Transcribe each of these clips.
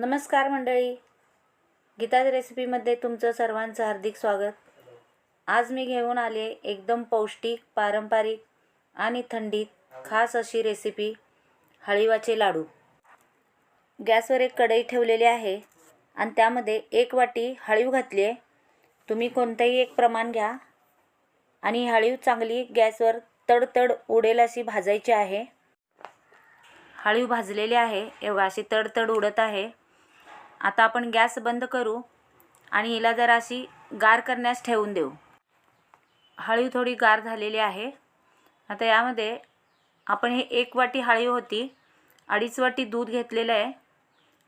नमस्कार मंडळी. गीताज रेसिपीमध्ये तुमचं सर्वांचं हार्दिक स्वागत. आज मी घेऊन आले एकदम पौष्टिक पारंपरिक आणि थंडीत खास अशी रेसिपी हळीवाचे लाडू. गॅसवर एक कढई ठेवलेली आहे आणि त्यामध्ये एक वाटी हळीव घातली आहे. तुम्ही कोणतंही एक प्रमाण घ्या आणि हळीव चांगली गॅसवर तडतड उडेल अशी भाजायची आहे. हळीव भाजलेली आहे. एवढा अशी तडतड उडत आहे. आता आपण गॅस बंद करू आणि हिला जरा अशी गार करण्यास ठेवून देऊ. हळीव थोडी गार झालेली आहे. आता यामध्ये आपण हे एक वाटी हळीव होती अडीच वाटी दूध घेतलेलं आहे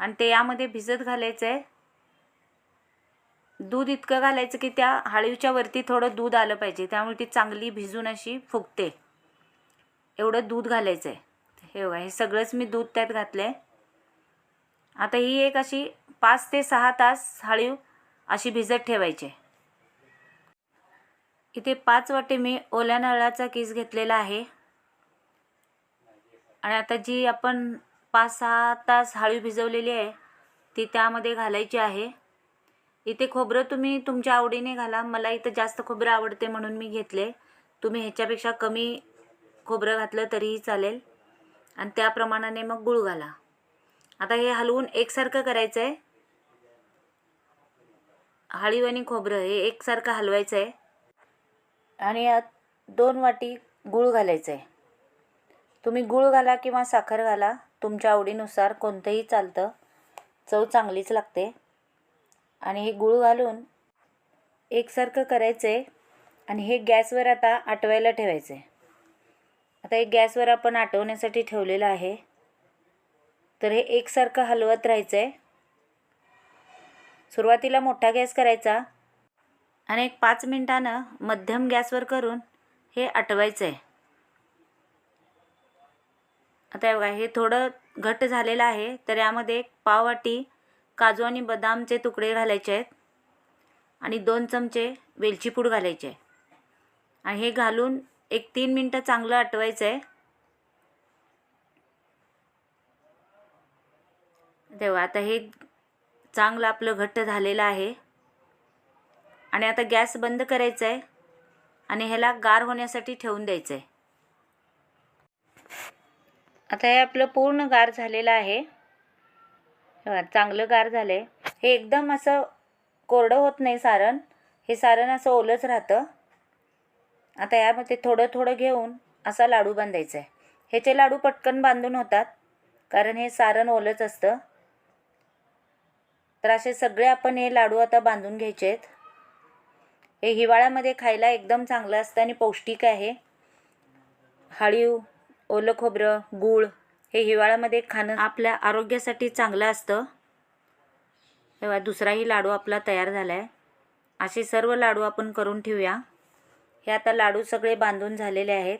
आणि ते यामध्ये भिजत घालायचं आहे. दूध इतकं घालायचं की त्या हळीवच्या वरती थोडं दूध आलं पाहिजे त्यामुळे ती चांगली भिजून अशी फुगते. एवढं दूध घालायचं आहे. हे बघा हे सगळंच मी दूध त्यात घातलं आहे आता ही एक अशी पाच ते सहा तास हळीव अशी भिजत ठेवायची. इथे पाच वाटे मी ओल्या नारळाचा किस घेतलेला आहे. आणि आता जी आपण पाच सहा तास हळू भिजवलेली आहे ती त्यामध्ये घालायची आहे. इथे खोबरं तुम्ही तुमच्या आवडीने घाला. मला इथं जास्त खोबरं आवडते म्हणून मी घेतले. तुम्ही ह्याच्यापेक्षा कमी खोबरं घातलं तरीही चालेल. आणि त्या प्रमाणाने मग गुळ घाला. आता हे हलवून एकसारखं करायचं आहे हळीव आणि खोबरं हे एकसारखं हलवायचं आहे आणि यात दोन वाटी गूळ घालायचं आहे तुम्ही गूळ घाला किंवा साखर घाला तुमच्या आवडीनुसार कोणतंही चालतं. चव चांगलीच लागते. आणि हे गूळ घालून एकसारखं करायचं आहे आणि हे गॅसवर आता आटवायला ठेवायचं आहे आता हे गॅसवर आपण आटवण्यासाठी ठेवलेलं आहे. तर हे एकसारखं हलवत राहायचं आहे सुरुवातीला मोठा गॅस करायचा आणि एक पाच मिनटानं मध्यम गॅसवर करून हे आटवायचं आहे आता हे बघा हे थोडं घट्ट झालेलं आहे तर यामध्ये एक पाववाटी काजू आणि बदामचे तुकडे घालायचे आहेत आणि दोन चमचे वेलची पूड घालायचे आहे. आणि हे घालून एक तीन मिनटं चांगलं आटवायचं आहे तेव्हा आता हे चांगलं आपलं घट्ट झालेलं आहे. आणि आता गॅस बंद करायचा आहे आणि ह्याला गार होण्यासाठी ठेवून द्यायचं आहे आता हे आपलं पूर्ण गार झालेलं आहे. चांगलं गार झालं आहे हे एकदम असं कोरडं होत नाही सारण. हे सारण असं ओलंच राहतं. आता यामध्ये थोडं थोडं घेऊन असा लाडू बांधायचा आहे ह्याचे लाडू पटकन बांधून होतात कारण हे सारण ओलंच असतं. तर असे सगळे आपण हे लाडू आता बांधून घ्यायचे आहेत हे हिवाळ्यामध्ये खायला एकदम चांगलं असतं आणि पौष्टिक आहे. हळीव ओलं खोबरं गूळ हे हिवाळ्यामध्ये खाणं आपल्या आरोग्यासाठी चांगलं असतं. तेव्हा दुसराही लाडू आपला तयार झाला आहे असे सर्व लाडू आपण करून ठेवूया. हे आता लाडू सगळे बांधून झालेले आहेत.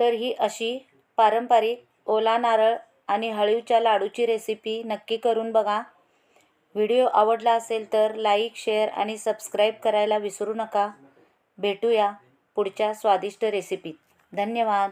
तर ही अशी पारंपरिक ओला नारळ आणि हळीवच्या लाडूची रेसिपी नक्की करून बघा. व्हिडिओ आवडला असेल तर लाईक शेअर आणि सबस्क्राईब करायला विसरू नका. भेटूया पुढच्या स्वादिष्ट रेसिपीत. धन्यवाद.